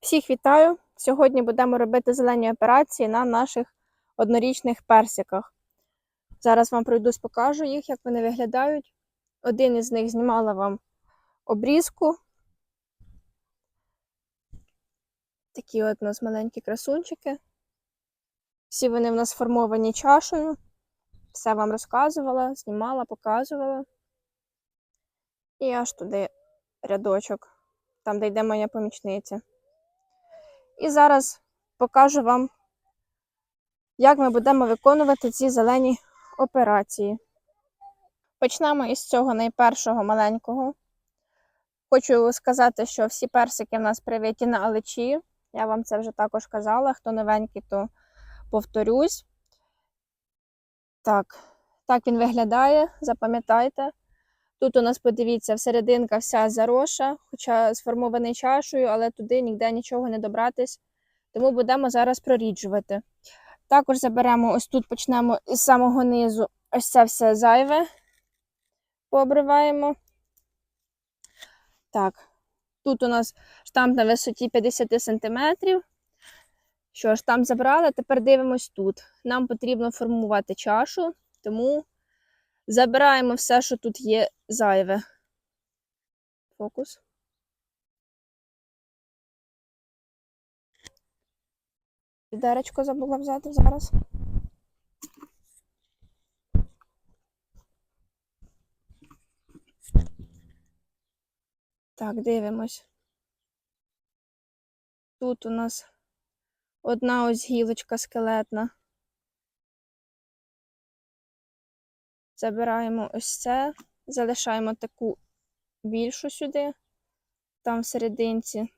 Всіх вітаю! Сьогодні будемо робити зелені операції на наших однорічних персиках. Зараз вам пройдусь, покажу їх, як вони виглядають. Один із них знімала вам обрізку. Такі от у нас маленькі красунчики. Всі вони в нас сформовані чашею. Все вам розказувала, знімала, показувала. І аж туди рядочок, там, де йде моя помічниця. І зараз покажу вам, як ми будемо виконувати ці зелені операції. Почнемо із цього найпершого маленького. Хочу сказати, що всі персики в нас привиті на алечі. Я вам це вже також казала. Хто новенький, то повторюсь. Так, так він виглядає, запам'ятайте. Тут у нас, подивіться, всерединка вся зароша, хоча сформований чашею, але туди ніде нічого не добратись. Тому будемо зараз проріджувати. Також заберемо ось тут, почнемо із самого низу ось це все зайве. Пообриваємо. Так, тут у нас штамп на висоті 50 см. Що ж, там забрали, тепер дивимось тут. Нам потрібно формувати чашу, тому забираємо все, що тут є зайве. Фокус. Відеречко забула взяти зараз. Так, дивимось. Тут у нас одна ось гілочка скелетна. Забираємо ось це, залишаємо таку більшу сюди, там всерединці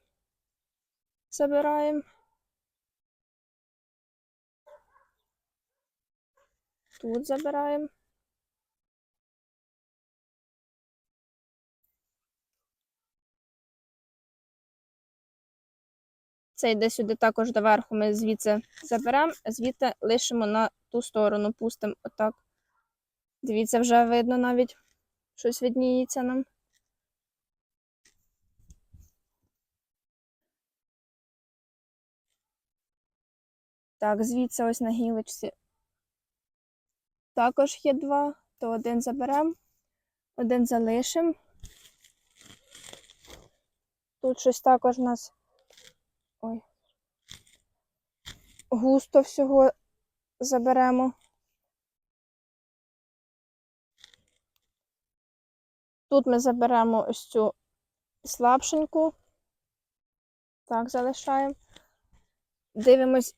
забираємо. Тут забираємо. Це йде сюди також доверху, ми звідси заберемо, звідти лишимо на ту сторону, пустимо отак. Дивіться, вже видно навіть щось видніється нам. Так, звідси ось на гілочці також є два, то один заберемо, один залишимо. Тут щось також у нас ой, густо всього заберемо. Тут ми заберемо ось цю слабшеньку. Так, залишаємо. Дивимось,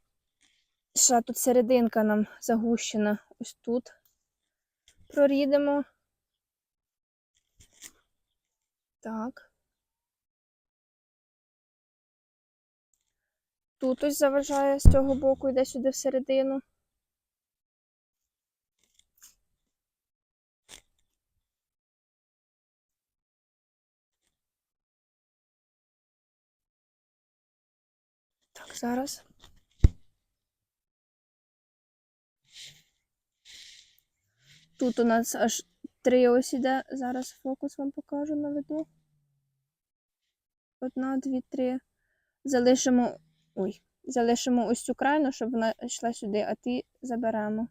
ще тут серединка нам загущена. Ось тут прорідемо. Так. Тут ось заважає з цього боку, йде сюди всередину. Зараз. Тут у нас аж три ось іде. Зараз фокус вам покажу наведу. Одна, дві, три. Залишимо. Ой, залишимо ось цю крайну, щоб вона йшла сюди, а ті заберемо.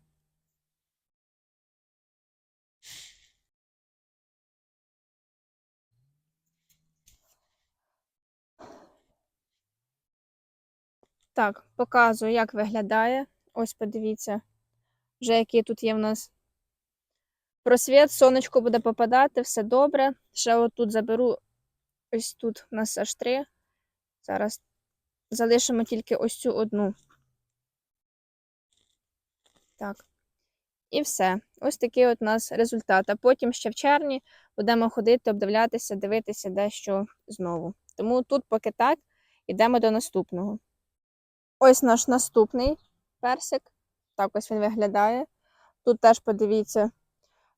Так, показую, як виглядає. Ось подивіться, вже який тут є в нас просвіт, сонечко буде попадати, все добре. Ще отут заберу, ось тут у нас аж три. Зараз залишимо тільки ось цю одну. Так. І все. Ось такий от у нас результат. А потім ще в червні будемо ходити, обдивлятися, дивитися дещо знову. Тому тут поки так, йдемо до наступного. Ось наш наступний персик. Так ось він виглядає. Тут теж подивіться,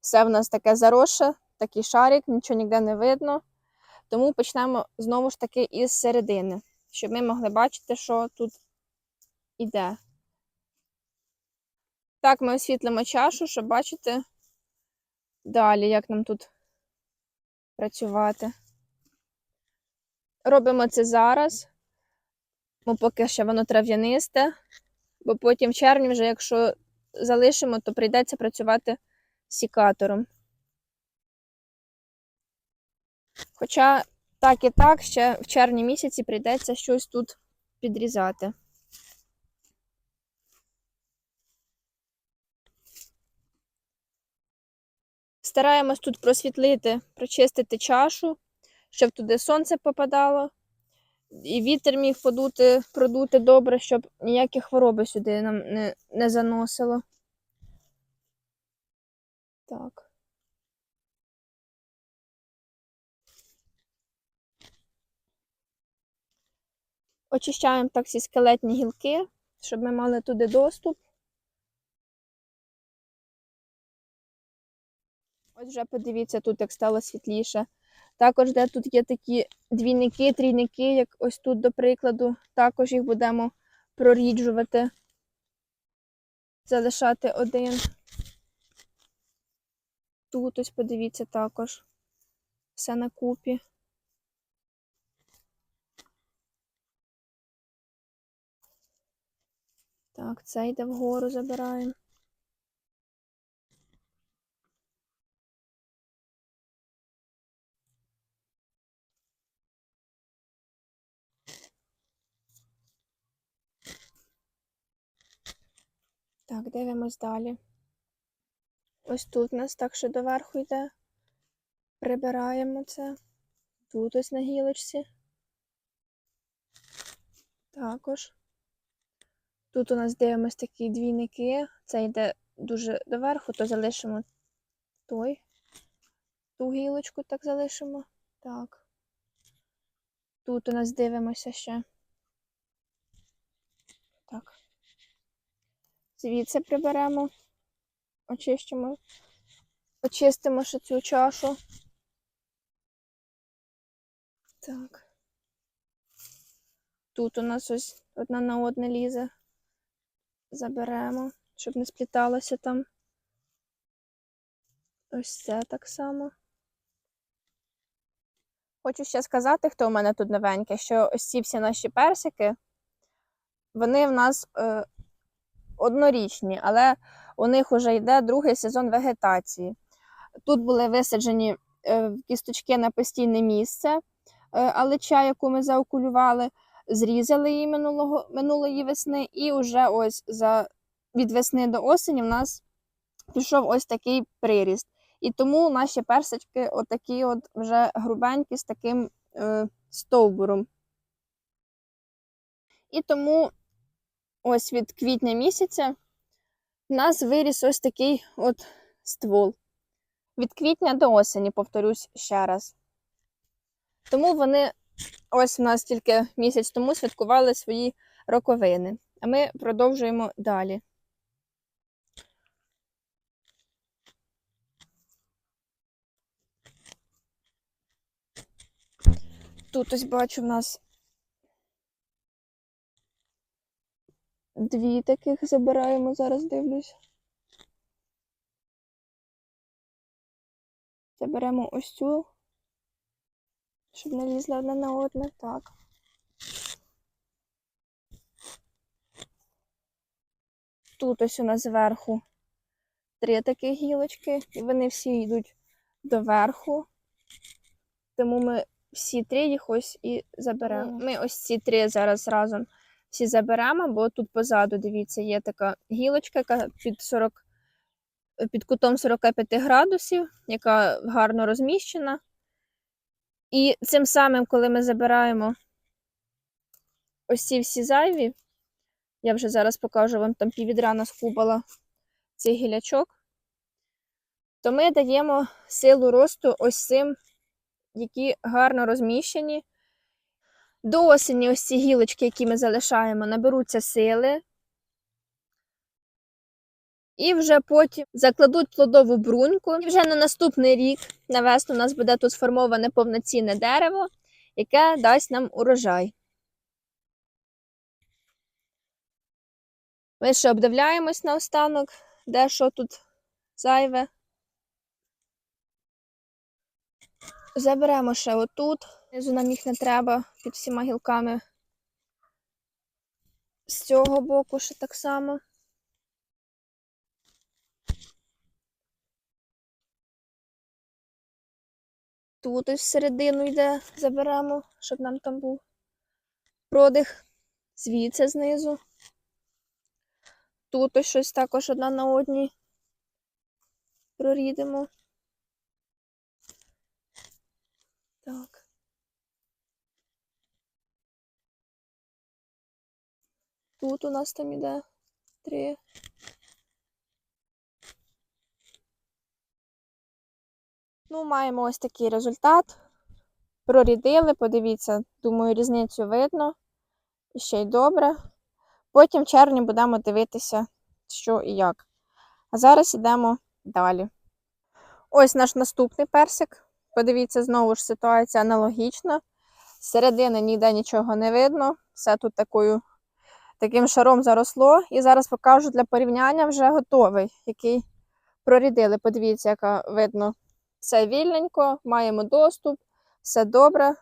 все в нас таке заросше, такий шарик, нічого ніде не видно. Тому почнемо знову ж таки із середини, щоб ми могли бачити, що тут іде. Так, ми освітлимо чашу, щоб бачити далі, як нам тут працювати. Робимо це зараз. Бо поки ще воно трав'янисте, бо потім в червні, вже якщо залишимо, то прийдеться працювати сікатором. Хоча так і так, ще в червні місяці прийдеться щось тут підрізати. Стараємось тут просвітлити, прочистити чашу, щоб туди сонце попадало, і вітер міг подути, продути добре, щоб ніякі хвороби сюди нам не, не заносило. Так. Очищаємо так всі скелетні гілки, щоб ми мали туди доступ. Ось вже подивіться тут, як стало світліше. Також, де тут є такі двійники, трійники, як ось тут, до прикладу, також їх будемо проріджувати, залишати один. Тут ось подивіться також. Все на купі. Так, це йде вгору, забираємо. Так, дивимось далі. Ось тут у нас так, що доверху йде. Прибираємо це. Тут ось на гілочці. Також. Тут у нас дивимось такі двійники. Це йде дуже доверху, то залишимо той. Ту гілочку так залишимо. Так. Тут у нас дивимося ще. Так. Звідси приберемо, очищимо, очистимо ще цю чашу. Так. Тут у нас ось одна на одне лізе. Заберемо, щоб не спліталося там. Ось це так само. Хочу ще сказати, хто у мене тут новенький, що ось ці всі наші персики, вони в нас е, однорічні, але у них вже йде другий сезон вегетації. Тут були висаджені е, кісточки на постійне місце, е, алича, яку ми заокулювали, зрізали її минулого, минулої весни, і вже ось за, від весни до осені в нас пішов ось такий приріст. І тому наші персички отакі от вже грубенькі з таким е, стовбуром. І тому ось від квітня місяця в нас виріс ось такий от ствол. Від квітня до осені, повторюсь ще раз. Тому вони ось в нас тільки місяць тому святкували свої роковини. А ми продовжуємо далі. Тут ось бачу в нас дві таких забираємо, зараз дивлюсь. Заберемо ось цю, щоб не лізла одна на одне. Так. Тут ось у нас зверху три такі гілочки, і вони всі йдуть доверху. Тому ми всі три їх ось і заберемо. Ми ось ці три зараз разом всі заберемо, бо тут позаду, дивіться, є така гілочка, яка під 40, під кутом 45 градусів, яка гарно розміщена. І цим самим, коли ми забираємо ось ці всі зайві, я вже зараз покажу вам там піввідра наскубала цих гілячок, то ми даємо силу росту ось цим, які гарно розміщені. До осені ось ці гілочки, які ми залишаємо, наберуться сили. І вже потім закладуть плодову бруньку. І вже на наступний рік на весну у нас буде тут сформоване повноцінне дерево, яке дасть нам урожай. Ми ще обдивляємось наостанок, де що тут зайве. Заберемо ще отут. Знизу нам їх не треба під всіма гілками З цього боку ще так само. Тут ось всередину йде, заберемо, щоб нам там був продих. Звідси знизу. Тут ось щось також одна на одній. Прорідемо. Так. Тут у нас там іде три. Ну, маємо ось такий результат. Прорідили, подивіться, думаю, різницю видно. І ще й добре. Потім в червні будемо дивитися, що і як. А зараз йдемо далі. Ось наш наступний персик. Подивіться, знову ж ситуація аналогічна. З середини ніде нічого не видно. Все тут такою, таким шаром заросло. І зараз покажу для порівняння вже готовий, який прорідили. Подивіться, яка видно. Все вільненько, маємо доступ, все добре.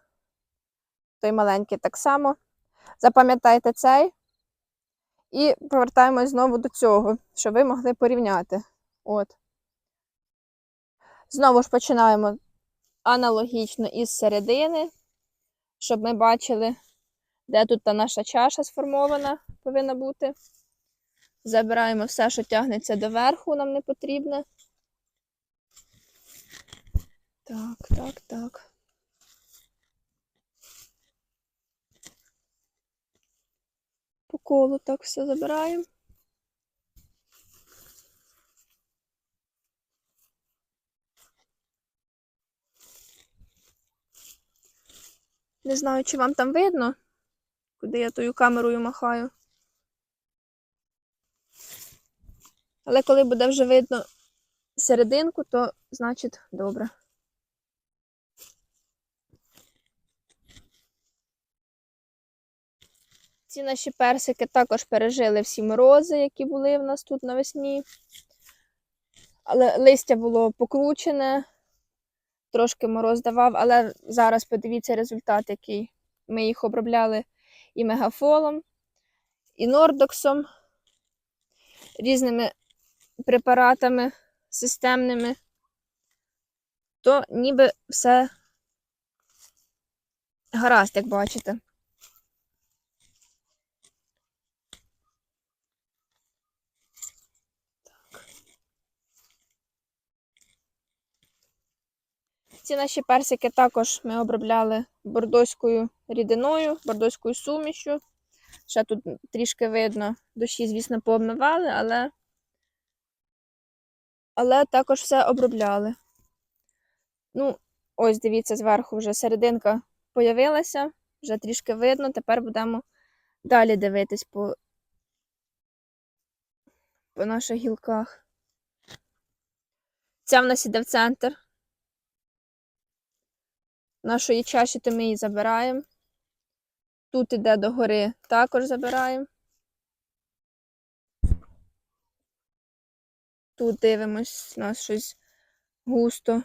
Той маленький так само. Запам'ятайте цей. І повертаємось знову до цього, щоб ви могли порівняти. От. Знову ж починаємо аналогічно із середини, щоб ми бачили, де тут та наша чаша сформована повинна бути. Забираємо все, що тягнеться доверху, нам не потрібне. Так, так, так. По колу так все забираємо. Не знаю, чи вам там видно, куди я тою камерою махаю. Але коли буде вже видно серединку, то значить добре. Ці наші персики також пережили всі морози, які були в нас тут навесні. Але листя було покручене, трошки мороз давав, але зараз подивіться результат, який ми їх обробляли і мегафолом, і нордоксом, різними препаратами системними, то ніби все гаразд, як бачите. Ці наші персики також ми обробляли бордоською рідиною, бордоською сумішю. Ще тут трішки видно, дощі, звісно, пообмивали, але але також все обробляли. Ну, ось дивіться, зверху вже серединка появилася, вже трішки видно. Тепер будемо далі дивитись по, по наших гілках. Ця в нас іде в центр нашої чаші, то ми її забираємо. Тут іде догори, також забираємо. Тут дивимось, у нас щось густо.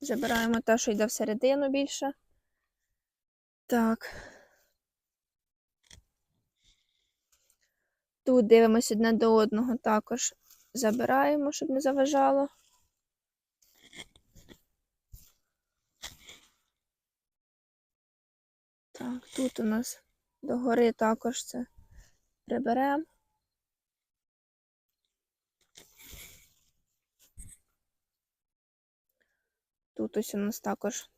Забираємо те, що йде всередину більше. Так. Тут дивимось одне до одного також забираємо, щоб не заважало. Так, тут у нас догори також це приберемо. Тут ось у нас також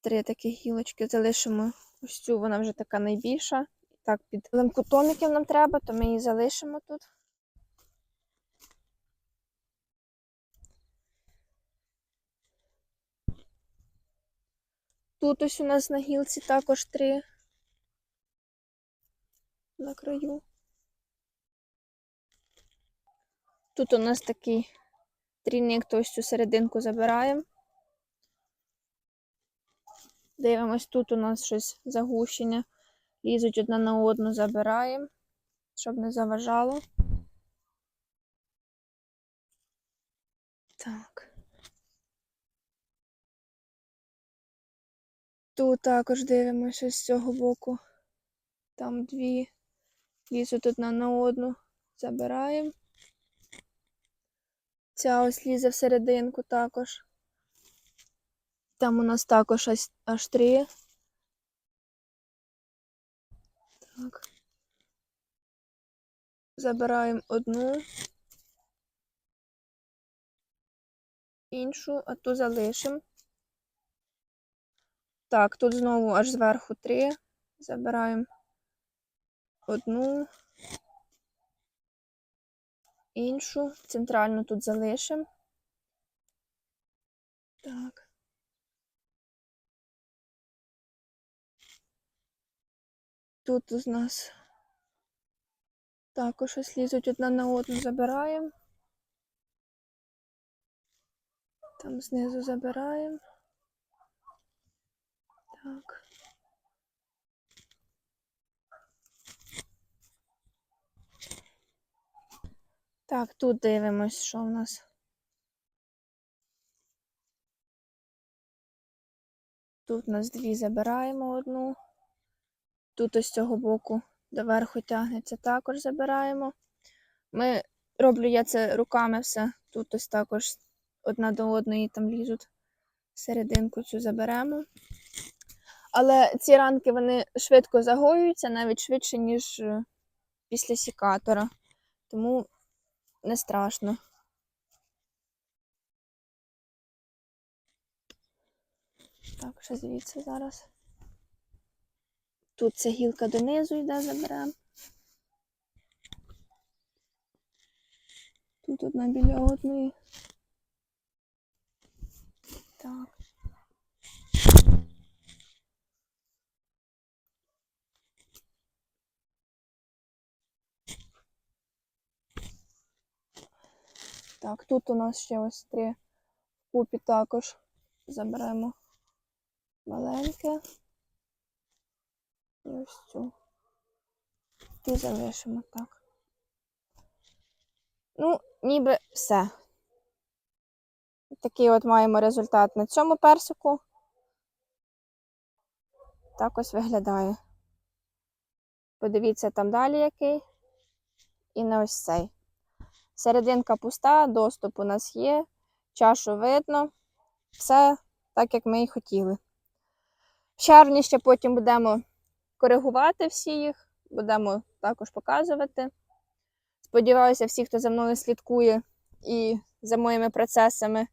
три такі гілочки залишимо. Ось цю вона вже така найбільша. Так, під лемкутом, яким нам треба, то ми її залишимо тут. Тут ось у нас на гілці також три на краю. Тут у нас такий трійник, то ось цю серединку забираємо. Дивимось, тут у нас щось загущення. Лізуть одна на одну, забираємо, щоб не заважало. Так. Тут також дивимося з цього боку. Там дві лізуть одна на одну. Забираємо. Ця ось лізе всерединку також. Там у нас також аж, аж три. Так. Забираємо одну. Іншу, а ту залишимо. Так, тут знову аж зверху три. Забираємо одну. Іншу. Центральну тут залишимо. Так. Тут у нас також ось лізуть одна на одну забираємо. Там знизу забираємо. Так. Так, тут дивимось, що в нас. Тут у нас дві забираємо одну. Тут ось з цього боку доверху тягнеться, також забираємо. Ми роблю я це руками все. Тут ось також одна до одної там лізуть. Серединку цю заберемо. Але ці ранки вони швидко загоюються, навіть швидше, ніж е, після сікатора. Тому не страшно. Так, ще звідси зараз. Тут ця гілка донизу йде, заберемо. Тут одна біля одної. Так. Так, тут у нас ще ось три купі також. Заберемо маленьке. І ось цю. І залишимо так. Ну, ніби все. Такий от маємо результат на цьому персику. Так ось виглядає. Подивіться там далі який. І на ось цей. Серединка пуста, доступ у нас є, чашу видно. Все так, як ми і хотіли. В червні ще потім будемо коригувати всі їх, будемо також показувати. Сподіваюся, всі, хто за мною слідкує і за моїми процесами,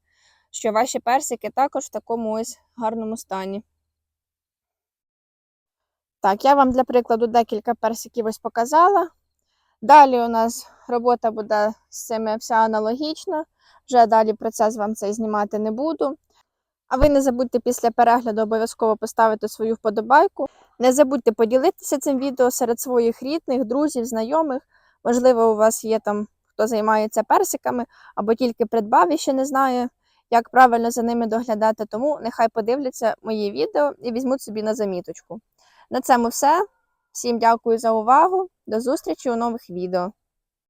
що ваші персики також в такому ось гарному стані. Так, я вам для прикладу декілька персиків ось показала. Далі у нас робота буде з цими вся аналогічна. Вже далі процес вам цей знімати не буду. А ви не забудьте після перегляду обов'язково поставити свою вподобайку. Не забудьте поділитися цим відео серед своїх рідних, друзів, знайомих. Можливо, у вас є там хто займається персиками або тільки придбав і ще не знає, як правильно за ними доглядати. Тому нехай подивляться мої відео і візьмуть собі на заміточку. На цьому все. Всім дякую за увагу. До зустрічі у нових відео.